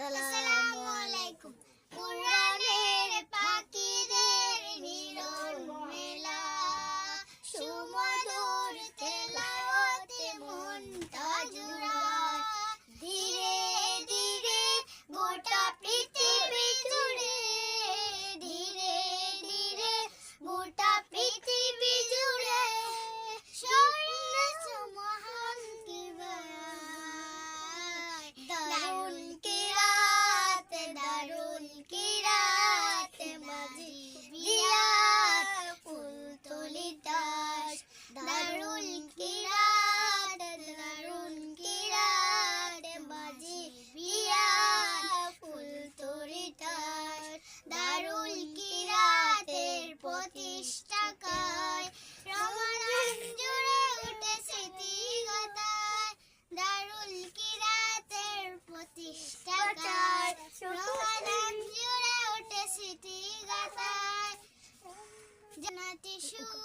Salam. প্রতিষ্ঠা কর রমাদান জুড়ে উঠে স্মৃতিগতায় দারুল কিরাতের প্রতিষ্ঠা কর রমাদান জুড়ে উঠে স্মৃতিগতায় জানাতি সুখ